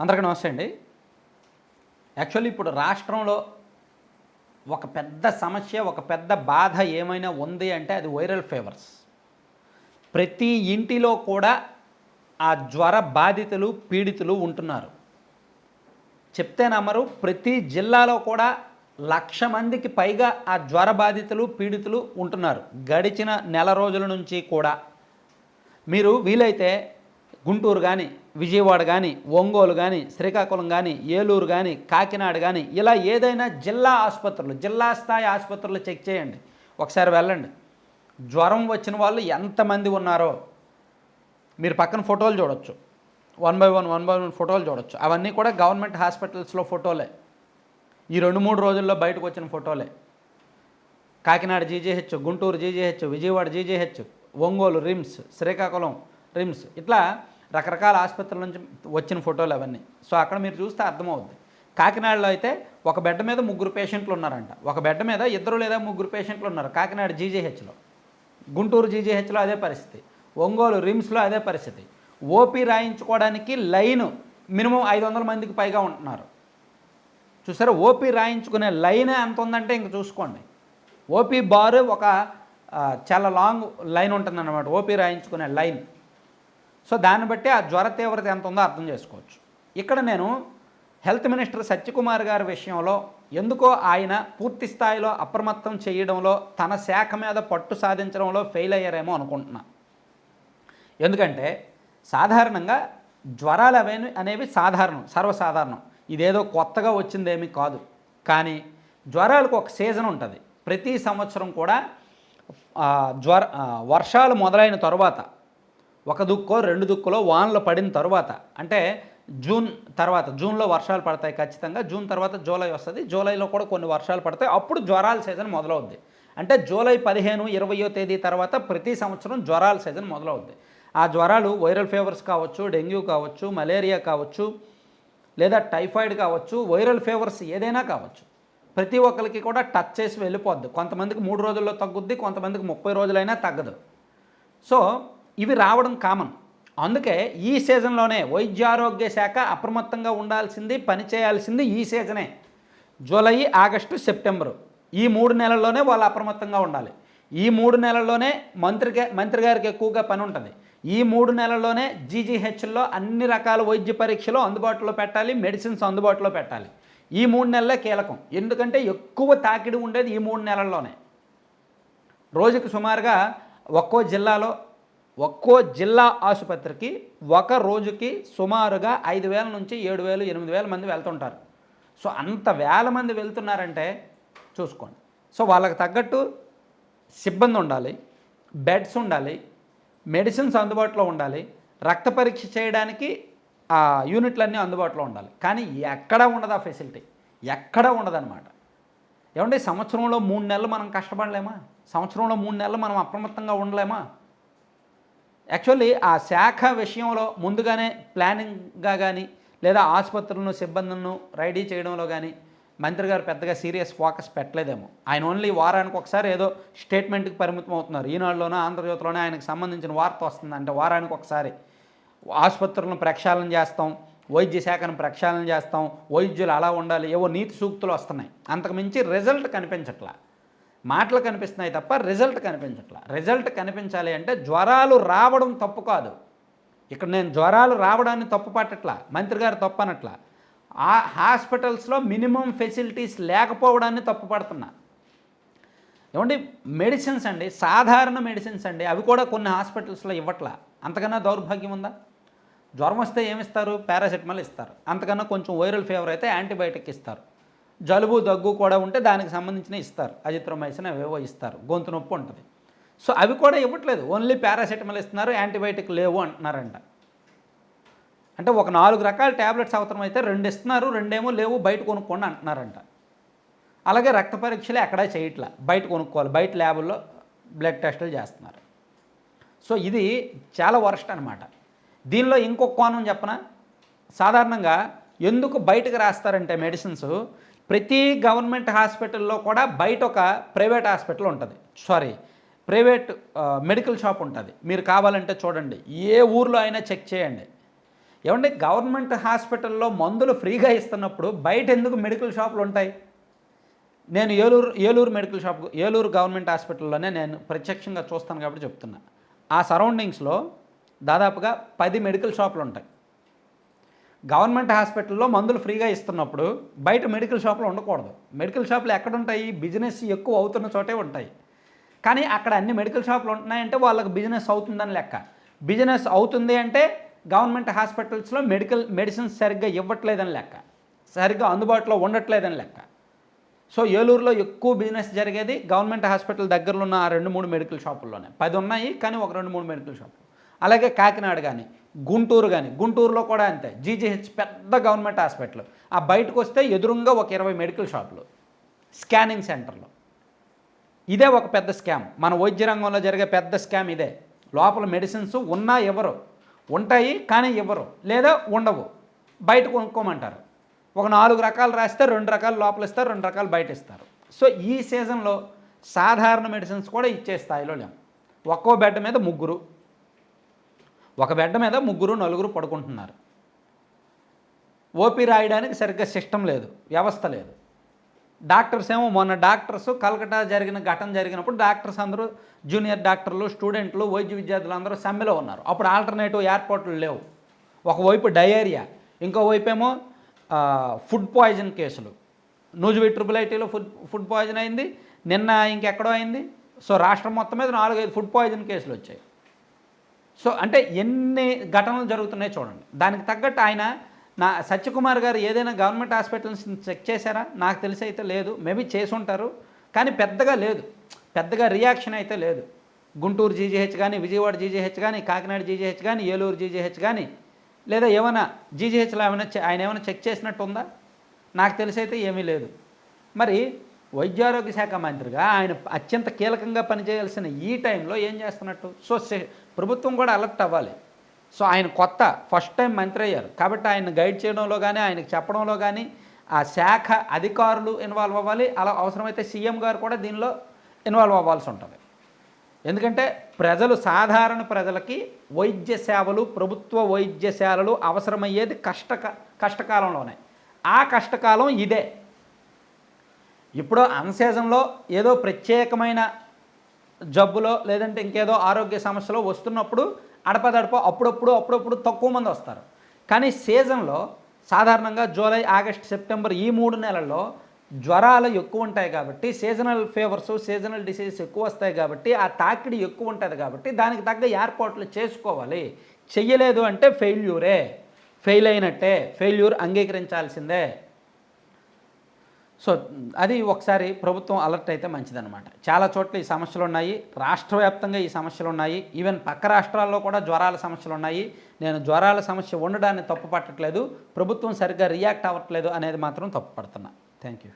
అందరికీ నమస్తే అండి. యాక్చువల్లీ ఇప్పుడు రాష్ట్రంలో ఒక పెద్ద సమస్య ఒక పెద్ద బాధ ఏమైనా ఉంది అంటే అది వైరల్ ఫీవర్స్. ప్రతి ఇంటిలో కూడా ఆ జ్వర బాధితులు పీడితులు ఉంటున్నారు. చెప్తే నమ్మరు ప్రతి జిల్లాలో కూడా లక్ష మందికి పైగా ఆ జ్వర బాధితులు పీడితులు ఉంటున్నారు. గడిచిన నెల రోజుల నుంచి కూడా. మీరు వీలైతే గుంటూరు కానీ విజయవాడ కానీ ఒంగోలు కానీ శ్రీకాకుళం కానీ ఏలూరు కానీ కాకినాడ కానీ ఇలా ఏదైనా జిల్లా ఆసుపత్రులు జిల్లా స్థాయి ఆసుపత్రులు చెక్ చేయండి. ఒకసారి వెళ్ళండి. జ్వరం వచ్చిన వాళ్ళు ఎంతమంది ఉన్నారో మీరు పక్కన ఫోటోలు చూడొచ్చు. One by one one by one ఫోటోలు చూడొచ్చు. అవన్నీ కూడా గవర్నమెంట్ హాస్పిటల్స్లో ఫోటోలే. ఈ రెండు మూడు రోజుల్లో బయటకు వచ్చిన ఫోటోలే. Kakinada GGH Guntur GGH Vijayawada GGH Ongole RIMS Srikakulam RIMS ఇట్లా రకరకాల ఆసుపత్రుల నుంచి వచ్చిన ఫోటోలు అవన్నీ. సో అక్కడ మీరు చూస్తే అర్థమవుద్ది. కాకినాడలో అయితే ఒక బెడ్ మీద ముగ్గురు పేషెంట్లు ఉన్నారంట. ఒక బెడ్ మీద ఇద్దరు లేదా ముగ్గురు పేషెంట్లు ఉన్నారు. కాకినాడ జీజీహెచ్లో గుంటూరు జీజీహెచ్లో అదే పరిస్థితి. ఒంగోలు రిమ్స్లో అదే పరిస్థితి. ఓపీ రాయించుకోవడానికి లైన్ మినిమం ఐదు వందల మందికి పైగా ఉంటున్నారు. చూసారా? ఓపీ రాయించుకునే లైన్ ఎంత ఉందంటే ఇంక చూసుకోండి. ఓపీ బార్ ఒక చాలా లాంగ్ లైన్ ఉంటుందన్నమాట. ఓపీ రాయించుకునే లైన్. సో దాన్ని బట్టి ఆ జ్వర తీవ్రత ఎంత ఉందో అర్థం చేసుకోవచ్చు. ఇక్కడ నేను హెల్త్ మినిస్టర్ సత్యకుమార్ గారి విషయంలో ఎందుకో ఆయన పూర్తి స్థాయిలో అప్రమత్తం చేయడంలో తన శాఖ మీద పట్టు సాధించడంలో ఫెయిల్ అయ్యారేమో అనుకుంటున్నా. ఎందుకంటే సాధారణంగా జ్వరాలు అవేవి అనేవి సాధారణం సర్వసాధారణం. ఇదేదో కొత్తగా వచ్చిందేమీ కాదు. కానీ జ్వరాలకు ఒక సీజన్ ఉంటుంది. ప్రతి సంవత్సరం కూడా జ్వర వర్షాలు మొదలైన తర్వాత ఒక దుక్కో రెండు దుక్కులో వానలు పడిన తర్వాత అంటే జూన్ తర్వాత జూన్లో వర్షాలు పడతాయి ఖచ్చితంగా జూన్ తర్వాత జూలై వస్తుంది. జూలైలో కూడా కొన్ని వర్షాలు పడతాయి. అప్పుడు జ్వరాల సీజన్ మొదలవుద్ది. అంటే జూలై పదిహేను ఇరవయో తేదీ తర్వాత ప్రతి సంవత్సరం జ్వరాల సీజన్ మొదలవుద్ది. ఆ జ్వరాలు వైరల్ ఫీవర్స్ కావచ్చు డెంగ్యూ కావచ్చు మలేరియా కావచ్చు లేదా టైఫాయిడ్ కావచ్చు వైరల్ ఫీవర్స్ ఏదైనా కావచ్చు. ప్రతి ఒక్కరికి కూడా టచ్ చేసి వెళ్ళిపోద్ది. కొంతమందికి మూడు రోజుల్లో తగ్గుద్ది కొంతమందికి ముప్పై రోజులైనా తగ్గదు. సో ఇవి రావడం కామన్. అందుకే ఈ సీజన్లోనే వైద్యారోగ్య శాఖ అప్రమత్తంగా ఉండాల్సింది పని చేయాల్సింది ఈ సీజనే. July August September. ఈ మూడు నెలల్లోనే వాళ్ళు అప్రమత్తంగా ఉండాలి. ఈ మూడు నెలల్లోనే మంత్రి మంత్రి గారికి ఎక్కువగా పని ఉంటుంది. ఈ మూడు నెలల్లోనే జీజీహెచ్లో అన్ని రకాల వైద్య పరీక్షలు అందుబాటులో పెట్టాలి మెడిసిన్స్ అందుబాటులో పెట్టాలి. ఈ మూడు నెలలే కీలకం. ఎందుకంటే ఎక్కువ తాకిడి ఉండేది ఈ మూడు నెలల్లోనే. రోజుకి సుమారుగా ఒక్కో జిల్లాలో ఒక్కో జిల్లా ఆసుపత్రికి ఒక రోజుకి సుమారుగా ఐదు వేల నుంచి ఏడు వేలు ఎనిమిది వేల మంది వెళ్తుంటారు. సో అంత వేల మంది వెళ్తున్నారంటే చూసుకోండి. సో వాళ్ళకి తగ్గట్టు సిబ్బంది ఉండాలి బెడ్స్ ఉండాలి మెడిసిన్స్ అందుబాటులో ఉండాలి రక్త పరీక్ష చేయడానికి ఆ యూనిట్లన్నీ అందుబాటులో ఉండాలి. కానీ ఎక్కడ ఉండదు ఆ ఫెసిలిటీ. ఎక్కడ ఉండదన్నమాట. ఏమంటే సంవత్సరంలో మూడు నెలలు మనం కష్టపడలేమా? సంవత్సరంలో మూడు నెలలు మనం అప్రమత్తంగా ఉండలేమా? యాక్చువల్లీ ఆ శాఖ విషయంలో ముందుగానే ప్లానింగ్గా కానీ లేదా ఆసుపత్రులను సిబ్బందులను రెడీ చేయడంలో కానీ మంత్రి గారు పెద్దగా సీరియస్ ఫోకస్ పెట్టలేదేమో. ఆయన ఓన్లీ వారానికి ఒకసారి ఏదో స్టేట్మెంట్కి పరిమితం అవుతున్నారు. ఈనాడులోనో ఆంధ్రజ్యోతిలోనే ఆయనకు సంబంధించిన వార్త వస్తుంది. అంటే వారానికి ఒకసారి ఆసుపత్రులను ప్రక్షాళన చేస్తాం వైద్య శాఖను ప్రక్షాళన చేస్తాం వైద్యులు అలా ఉండాలి ఏవో నీతి సూక్తులు వస్తున్నాయి. అంతకుమించి రిజల్ట్ కనిపించట్లా. మాటలు కనిపిస్తున్నాయి తప్ప రిజల్ట్ కనిపించట్లా. రిజల్ట్ కనిపించాలి అంటే జ్వరాలు రావడం తప్పు కాదు. ఇక్కడ నేను జ్వరాలు రావడాన్ని తప్పు పట్టట్లా. మంత్రి గారు తప్పు అనట్లా. ఆ హాస్పిటల్స్లో మినిమం ఫెసిలిటీస్ లేకపోవడాన్ని తప్పు పడుతున్నా. ఏమండి? మెడిసిన్స్ అండి. సాధారణ మెడిసిన్స్ అండి. అవి కూడా కొన్ని హాస్పిటల్స్లో ఇవ్వట్లా. అంతకన్నా దౌర్భాగ్యం ఉందా? జ్వరం వస్తే ఏమిస్తారు? పారాసెటమాల్ ఇస్తారు. అంతకన్నా కొంచెం వైరల్ ఫీవర్ అయితే యాంటీబయాటిక్ ఇస్తారు. జలుబు దగ్గు కూడా ఉంటే దానికి సంబంధించిన ఇస్తారు. అజిత్రోమైసిన్ అవేవో ఇస్తారు. గొంతు నొప్పి ఉంటుంది. సో అవి కూడా ఇవ్వట్లేదు. ఓన్లీ పారాసెటమాల్ ఇస్తున్నారు యాంటీబయాటిక్ లేవు అంటున్నారంట. అంటే ఒక నాలుగు రకాల ట్యాబ్లెట్స్ అవసరం అయితే రెండు ఇస్తున్నారు రెండేమో లేవు బయట కొనుక్కోండి అంటున్నారంట. అలాగే రక్త పరీక్షలు ఎక్కడా చేయట్లా. బయట కొనుక్కోవాలి. బయట ల్యాబుల్లో బ్లడ్ టెస్టులు చేస్తున్నారు. సో ఇది చాలా వరస్ట్ అనమాట దీనిలో ఇంకొక కోణం చెప్పన? సాధారణంగా ఎందుకు బయటకు రాస్తారంటే మెడిసిన్స్ ప్రతి గవర్నమెంట్ హాస్పిటల్లో కూడా బయట ఒక ప్రైవేట్ హాస్పిటల్ ఉంటుంది. సారీ ప్రైవేట్ మెడికల్ షాప్ ఉంటుంది. మీరు కావాలంటే చూడండి. ఏ ఊర్లో అయినా చెక్ చేయండి. ఏమంటే గవర్నమెంట్ హాస్పిటల్లో మందులు ఫ్రీగా ఇస్తున్నప్పుడు బయట ఎందుకు మెడికల్ షాపులు ఉంటాయి? నేను Eluru Eluru medical shop Eluru government హాస్పిటల్లోనే నేను ప్రత్యక్షంగా చూస్తాను కాబట్టి చెప్తున్నా. ఆ సరౌండింగ్స్లో దాదాపుగా పది మెడికల్ షాపులు ఉంటాయి. గవర్నమెంట్ హాస్పిటల్లో మందులు ఫ్రీగా ఇస్తున్నప్పుడు బయట మెడికల్ షాపులు ఉండకూడదు. మెడికల్ షాపులు ఎక్కడ ఉంటాయి బిజినెస్ ఎక్కువ అవుతున్న చోటే ఉంటాయి. కానీ అక్కడ అన్ని మెడికల్ షాపులు ఉంటున్నాయంటే వాళ్ళకి బిజినెస్ అవుతుందని లెక్క. బిజినెస్ అవుతుంది అంటే గవర్నమెంట్ హాస్పిటల్స్లో మెడికల్ మెడిసిన్స్ సరిగ్గా ఇవ్వట్లేదని లెక్క. సరిగ్గా అందుబాటులో ఉండట్లేదని లెక్క. సో ఏలూరులో ఎక్కువ బిజినెస్ జరిగేది గవర్నమెంట్ హాస్పిటల్ దగ్గరలో ఉన్న రెండు మూడు మెడికల్ షాపుల్లోనే. పది ఉన్నాయి కానీ ఒక రెండు మూడు మెడికల్ షాపులు. అలాగే కాకినాడ కానీ గుంటూరు కానీ గుంటూరులో కూడా అంతే. జీజీహెచ్ పెద్ద గవర్నమెంట్ హాస్పిటల్. ఆ బయటకు వస్తే ఎదురుగా ఒక ఇరవై మెడికల్ షాపులు. స్కానింగ్ సెంటర్లు. ఇదే ఒక పెద్ద స్కామ్. మన వైద్య రంగంలో జరిగే పెద్ద స్కామ్ ఇదే. లోపల మెడిసిన్స్ ఉన్నా ఇవ్వరు ఉంటాయి కానీ ఇవ్వరు లేదా ఉండవు. బయట కొనుక్కోమంటారు. ఒక నాలుగు రకాలు రాస్తే రెండు రకాలు లోపల ఇస్తారు రెండు రకాలు బయట ఇస్తారు సో ఈ సీజన్లో సాధారణ మెడిసిన్స్ కూడా ఇచ్చే స్థాయిలో లేము ఒక్కో బెడ్ మీద ముగ్గురు. ఒక బెడ్ మీద ముగ్గురు నలుగురు పడుకుంటున్నారు. ఓపీ రాయడానికి సరిగ్గా సిస్టమ్ లేదు వ్యవస్థ లేదు. డాక్టర్స్ ఏమో మొన్న డాక్టర్స్ కలకటా జరిగిన ఘటన జరిగినప్పుడు డాక్టర్స్ అందరూ జూనియర్ డాక్టర్లు స్టూడెంట్లు వైద్య విద్యార్థులు అందరూ సమ్మెలో ఉన్నారు. అప్పుడు ఆల్టర్నేటివ్ ఎయిర్పోర్ట్లు లేవు. ఒకవైపు డయేరియా ఇంకోవైపు ఏమో ఫుడ్ పాయిజన్ కేసులు. నూజువి ట్రిపుల్ ఐటీలో ఫుడ్ ఫుడ్ పాయిజన్ అయింది నిన్న ఇంకెక్కడో అయింది. సో రాష్ట్రం మొత్తం మీద నాలుగైదు ఫుడ్ పాయిజన్ కేసులు వచ్చాయి. సో అంటే ఎన్ని ఘటనలు జరుగుతున్నాయో చూడండి. దానికి తగ్గట్టు ఆయన నా సత్యకుమార్ గారు ఏదైనా గవర్నమెంట్ హాస్పిటల్స్ చెక్ చేశారా? నాకు తెలిసి అయితే లేదు. మేబీ చేసి ఉంటారు. కానీ పెద్దగా లేదు. పెద్దగా రియాక్షన్ అయితే లేదు. గుంటూరు జీజీహెచ్ కానీ విజయవాడ జీజీహెచ్ కానీ కాకినాడ జీజీహెచ్ కానీ ఏలూరు జీజీహెచ్ కానీ లేదా ఏమైనా జీజీహెచ్లో ఏమైనా ఆయన ఏమైనా చెక్ చేసినట్టు ఉందా? నాకు తెలిసి అయితే ఏమీ లేదు. మరి వైద్యారోగ్య శాఖ మంత్రిగా ఆయన అత్యంత కీలకంగా పనిచేయాల్సిన ఈ టైంలో ఏం చేస్తున్నట్టు? సో ప్రభుత్వం కూడా అలర్ట్ అవ్వాలి. సో ఆయన కొత్త ఫస్ట్ టైం మంత్రి అయ్యారు. కాబట్టి ఆయన గైడ్ చేయడంలో కానీ ఆయనకు చెప్పడంలో కానీ ఆ శాఖ అధికారులు ఇన్వాల్వ్ అవ్వాలి. అలా అవసరమైతే సీఎం గారు కూడా దీనిలో ఇన్వాల్వ్ అవ్వాల్సి ఉంటుంది. ఎందుకంటే ప్రజలు సాధారణ ప్రజలకి వైద్య సేవలు ప్రభుత్వ వైద్యశాలలు అవసరమయ్యేది కష్టక కష్టకాలంలోనే. ఆ కష్టకాలం ఇదే. ఇప్పుడు అన్సీజన్లో ఏదో ప్రత్యేకమైన జబ్బులో లేదంటే ఇంకేదో ఆరోగ్య సమస్యలో వస్తున్నప్పుడు అడపదడప అప్పుడప్పుడు అప్పుడప్పుడు తక్కువ మంది వస్తారు. కానీ సీజన్లో సాధారణంగా జూలై ఆగస్ట్ సెప్టెంబర్ ఈ మూడు నెలల్లో జ్వరాలు ఎక్కువ ఉంటాయి కాబట్టి సీజనల్ ఫీవర్స్ సీజనల్ డిసీజెస్ ఎక్కువ వస్తాయి కాబట్టి ఆ తాకిడి ఎక్కువ ఉంటుంది కాబట్టి దానికి తగ్గ ఏర్పాట్లు చేసుకోవాలి. చెయ్యలేదు అంటే ఫెయిల్యూరే. ఫెయిల్ అయినట్టే. ఫెయిల్యూర్ అంగీకరించాల్సిందే. సో అది ఒకసారి ప్రభుత్వం అలర్ట్ అయితే మంచిదన్నమాట. చాలా చోట్ల ఈ సమస్యలు ఉన్నాయి. రాష్ట్ర వ్యాప్తంగా ఈ సమస్యలు ఉన్నాయి. ఈవెన్ పక్క రాష్ట్రాల్లో కూడా జ్వరాల సమస్యలు ఉన్నాయి. నేను జ్వరాల సమస్య ఉండడాన్ని తప్పు పట్టట్లేదు ప్రభుత్వం సరిగ్గా రియాక్ట్ అవ్వట్లేదు అనేది మాత్రం తప్పు పడుతున్నా థ్యాంక్ యూ